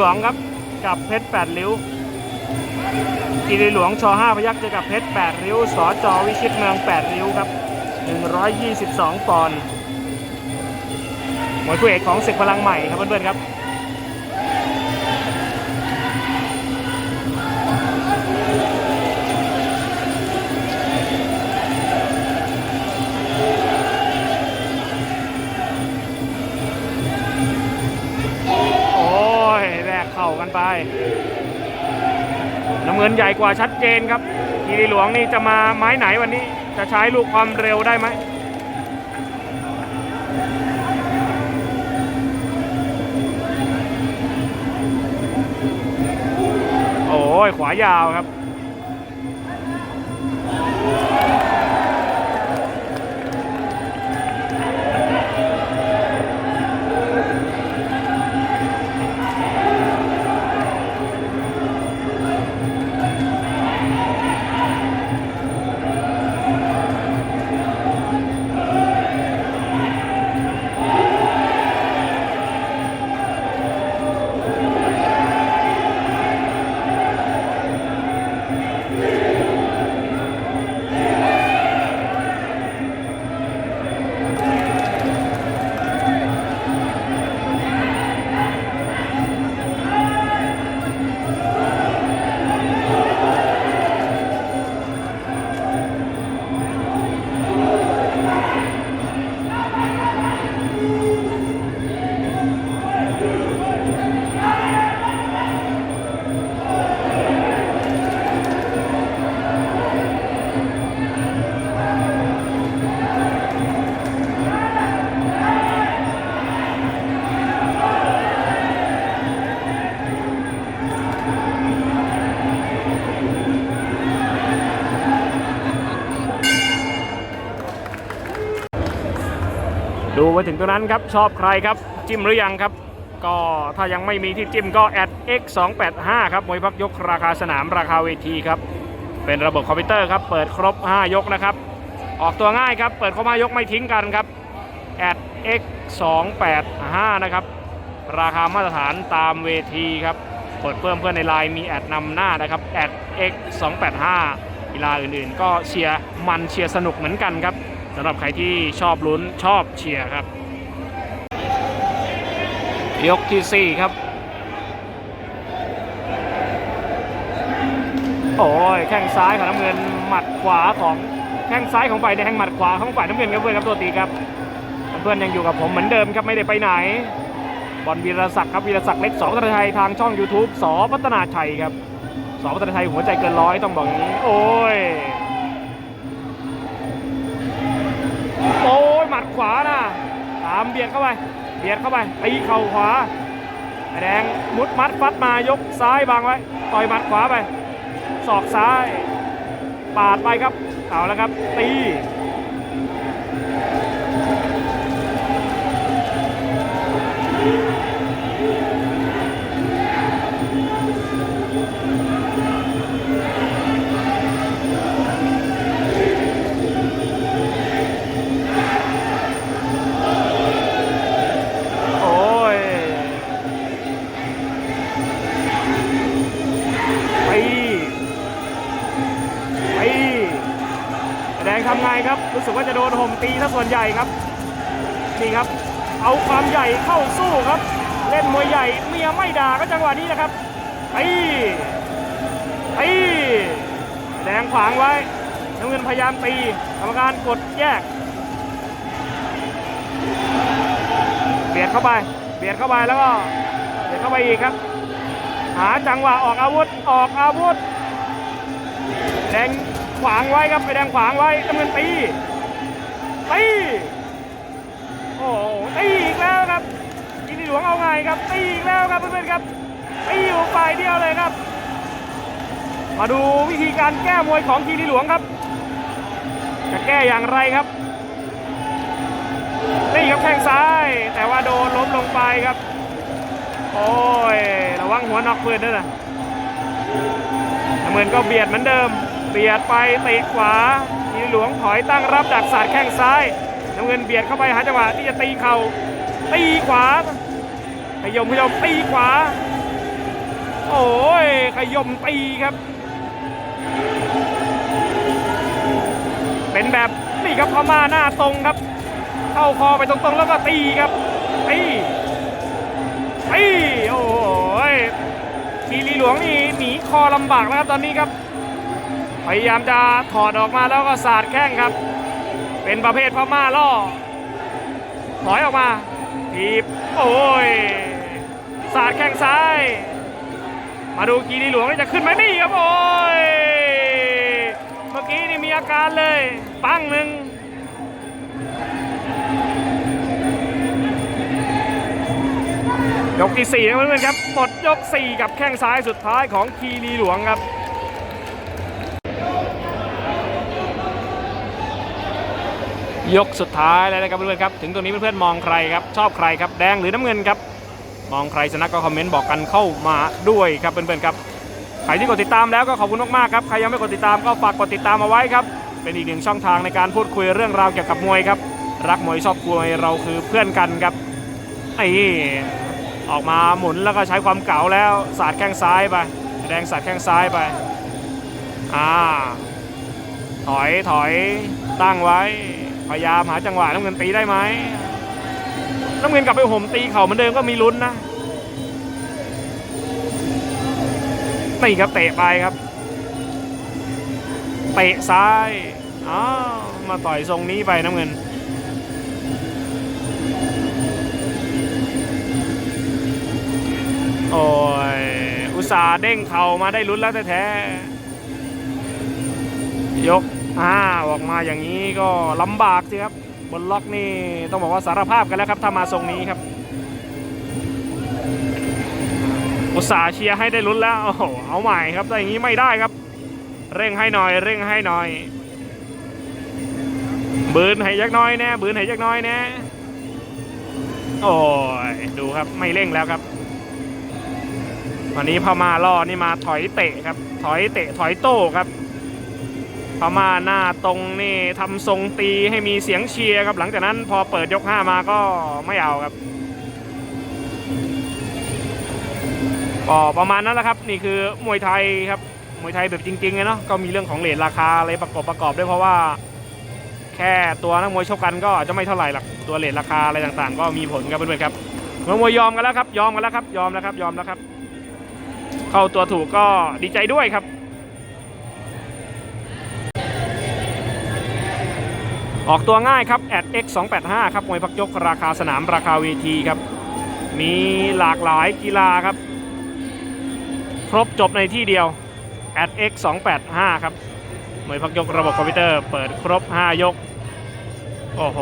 หลวงครับกับเพชรแปดริ้วกีรีหลวงชห้าพยักษ์เจอกับเพชรแปดริ้วสอจอวิชิตเมืองแปดริ้วครับ122ปอนด์มวยคู่เอกของศึกพลังใหม่ครับเพื่อนๆครับ น้ำเงินใหญ่กว่าชัดเจนครับคีรีหลวงนี่จะมาไม้ไหนวันนี้จะใช้ลูกความเร็วได้ไหมโอ้ยขวายาวครับ ไปถึงตัวนั้นครับ ชอบใครครับ จิ้มหรือยังครับ ก็ถ้ายังไม่มีที่จิ้มก็แอด x 2 8 5ครับมวยพักยกราคาสนามราคาเวทีครับ เป็นระบบคอมพิวเตอร์ครับ เปิดครบ 5 ยกนะครับ ออกตัวง่ายครับ เปิดครบ 5 ยกไม่ทิ้งกันครับแอด x 2 8 5นะครับ ราคามาตรฐานตามเวทีครับเปิดเพิ่มเพื่อนในไลน์มีแอดนำหน้านะครับแอด x 2 8 5กีฬาอื่นๆ ก็เชียร์มันเชียร์สนุกเหมือนกันครับ สำหรับใครที่ชอบลุ้นชอบเชียร์ครับ ยกที่ 4 ครับ โอ้ยแข้งซ้ายของน้ำเงินหมัดขวาของแข้งซ้ายของฝ่ายแดงหมัดขวาของฝ่ายน้ำเงินครับเพื่อนครับตัวตีครับ เพื่อนยังอยู่กับผมเหมือนเดิมครับไม่ได้ไปไหนบอลวีรศักดิ์ครับวีรศักดิ์เล็กสองพัฒนาชัยทางช่อง YouTube สอพัฒนาชัยครับสอพัฒนาชัยหัวใจเกินร้อยต้องบอกอย่างนี้ โอ้ย โอ้ยหมัดขวานะตามเบียดเข้าไป เบียดเข้าไปตีเข่าขวาแดงมุดมัดฟัดมายกซ้ายบังไว้ ต่อยหมัดขวาไป ศอกซ้าย ปาดไปครับ เอาแล้วครับ ตี แดงไงครับ รู้สึกว่าจะโดนห่มตีถ้าส่วนใหญ่ครับนี่ครับ เอาความใหญ่เข้าสู้ครับ เล่นมวยใหญ่เมียไม่ด่าก็จังหวะนี้นะครับไปไปแดงขวางไว้น้ำเงินพยายามตีกรรมการกดแยกเบียดเข้าไปเบียดเข้าไปแล้วก็เบียดเข้าไปอีกครับ หาจังหวะออกอาวุธออกอาวุธแดง ขวางไว้ครับไปแดงขวางไว้น้ำเงินตีตีโอ้ตีอีกแล้วครับกินีหลวงเอาไงครับตีอีกแล้วครับเพื่อนๆครับตีอยู่ฝ่ายเดียวเลยครับ มาดูวิธีการแก้มวยของกีรีหลวงครับ จะแก้อย่างไรครับนี่ครับแข้งซ้าย แต่ว่าโดนล้มลงไปครับ โอ้ยระวังหัวนอกปืนด้วยนะน้ำเงินก็เบียดเหมือนเดิม เบียดไปเตะขวาทีหลวงถอยตั้งรับดักสาดแข้งซ้ายน้ำเงินเบียดเข้าไปหาจังหวะที่จะตีเข่าตีขวาขยมขยมตีขวา โอ้ยขยมตีครับ เป็นแบบนี่ครับพม่าหน้าตรงครับ เข้าคอไปตรงๆแล้วก็ตีครับตีตีโอ้ยทีรีหลวงนี่หนีคอลำบากแล้วครับตอนนี้ครับ พยายามจะถอดออกมาแล้วก็สาดแข้งครับ เป็นประเภทพม่าล่อถอยออกมาทีบโอ้ยสาดแข้งซ้าย มาดูกีรีหลวงจะขึ้นไหมนี่ครับโอ้ยเมื่อกี้นี่มีอาการเลย ปั้งหนึ่งยกที่4นะเพื่อนๆครับหมดยก 4 กับแข้งซ้ายสุดท้ายของคีรีหลวงครับ ยกสุดท้ายแล้วนะครับเพื่อนๆครับถึงตรงนี้เพื่อนๆมองใครครับชอบใครครับแดงหรือน้ำเงินครับมองใครชนะก็คอมเมนต์บอกกันเข้ามาด้วยครับเพื่อนๆครับใครที่กดติดตามแล้วก็ขอบคุณมากๆครับใครยังไม่กดติดตามก็ฝากกดติดตามเอาไว้ครับเป็นอีกหนึ่งช่องทางในการพูดคุยเรื่องราวเกี่ยวกับมวยครับรักมวยชอบมวยเราคือเพื่อนกันครับไอ้ออกมาหมุนแล้วก็ใช้ความเก๋าแล้วสาดแข้งซ้ายไปแดงสาดแข้งซ้ายไปอ่าถอยถอยตั้งไว้ พยายามหาจังหวะน้ำเงินตีได้ไหมน้ำเงินกลับไปห่มตีเข่าเหมือนเดิมก็มีลุ้นนะนี่ครับเตะไปครับ เตะซ้ายอ้าวมาต่อยทรงนี้ไปน้ำเงินโอ้ยอุตส่าห์เด้งเข่ามาได้ลุ้นแล้วแท้ๆยก อ้าออกมาอย่างนี้ก็ลำบากสิครับ บนล็อกนี่ต้องบอกว่าสารภาพกันแล้วครับถ้ามาทรงนี้ครับ อุตส่าห์เชียร์ให้ได้ลุ้นแล้วโอ้โหเอาใหม่ครับถ้าอย่างนี้ไม่ได้ครับ เร่งให้หน่อยเร่งให้หน่อย บืนให้ยักน้อยแน่บืนให้ยักน้อยแน่โอ้ยดูครับไม่เร่งแล้วครับวันนี้พม่าล่อนี่มาถอยเตะครับ ถอยเตะถอยโต้ครับ พม่าหน้าตรงนี่ทำทรงตีให้มีเสียงเชียร์ครับ หลังจากนั้นพอเปิดยกห้ามาก็ไม่เอาครับก็ประมาณนั้นแหละครับ นี่คือมวยไทยครับมวยไทยแบบจริงๆเลยเนาะก็มีเรื่องของเลทราคาอะไรประกอบประกอบด้วยเพราะว่า แค่ตัวนักมวยชกกันก็จะไม่เท่าไหร่หรอกตัวเลทราคาอะไรต่างๆ ก็มีผลครับเพื่อนๆครับมวยยอมกันแล้วครับ ยอมกันแล้วครับ ยอมแล้วครับยอมแล้วครับ เข้าตัวถูกก็ดีใจด้วยครับ ออกตัวง่ายครับแอด x 2 8 5ครับมวยพักยกราคาสนามราคาเวทีครับ มีหลากหลายกีฬาครับ ครบจบในที่เดียว at x 2 8 5ครับมวยพักยกระบบคอมพิวเตอร์เปิดครบ 5 ยก โอ้โห